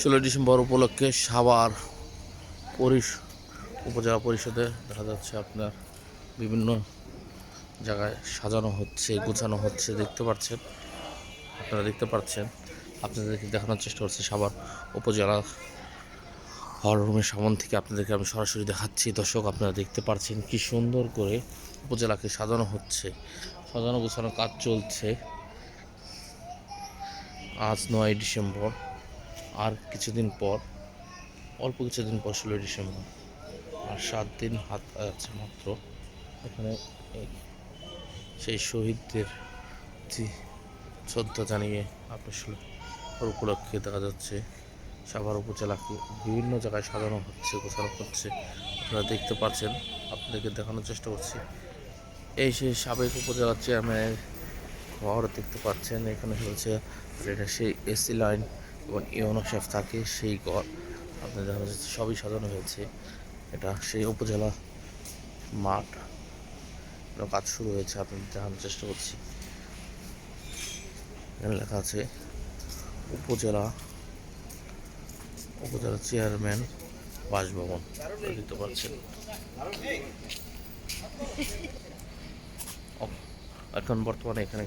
ষোলোই ডিসেম্বর উপলক্ষে সাভার পরিষ উপজেলা পরিষদে দেখা যাচ্ছে আপনার বিভিন্ন জায়গায় সাজানো হচ্ছে, গোছানো হচ্ছে, দেখতে পাচ্ছেন। আপনারা দেখতে পাচ্ছেন। আপনাদেরকে দেখানোর চেষ্টা করছি সাভার উপজেলা হল রুমের সামন থেকে আপনাদেরকে আমি সরাসরি দেখাচ্ছি। দর্শক, আপনারা দেখতে পাচ্ছেন কি সুন্দর করে উপজেলাকে সাজানো হচ্ছে। সাজানো গোছানো কাজ চলছে। আজ নয় ডিসেম্বর, আর কিছুদিন পর, অল্প কিছুদিন পর ষোলোই ডিসেম্বর। আর সাত দিন হাত আছে মাত্র। এখানে সেই শহীদদের শ্রদ্ধা জানিয়ে আপনার উপলক্ষে দেখা যাচ্ছে। সাভার উপজেলাকে বিভিন্ন জায়গায় সাজানো হচ্ছে, গোছানো হচ্ছে। আপনারা দেখতে পাচ্ছেন, আপনাদেরকে দেখানোর চেষ্টা করছি। এই সেই সাবেক উপজেলার চেয়ারম্যানের ঘর দেখতে পাচ্ছেন। এখানে হচ্ছে এটা সেই এসি লাইন এবং ইউনো শেফ থাকে সেই ঘর। আপনার দেখা যাচ্ছে সবই সাজানো হয়েছে। এটা সেই উপজেলা মাঠ। কাজ শুরু হয়েছে, আপনাদের দেখানোর চেষ্টা করছি। এখানে লেখা আছে, উপজেলা উপজেলা চেয়ারম্যান বাসভবন। দেখতে পাচ্ছেন। এখন বর্তমানে এখানে।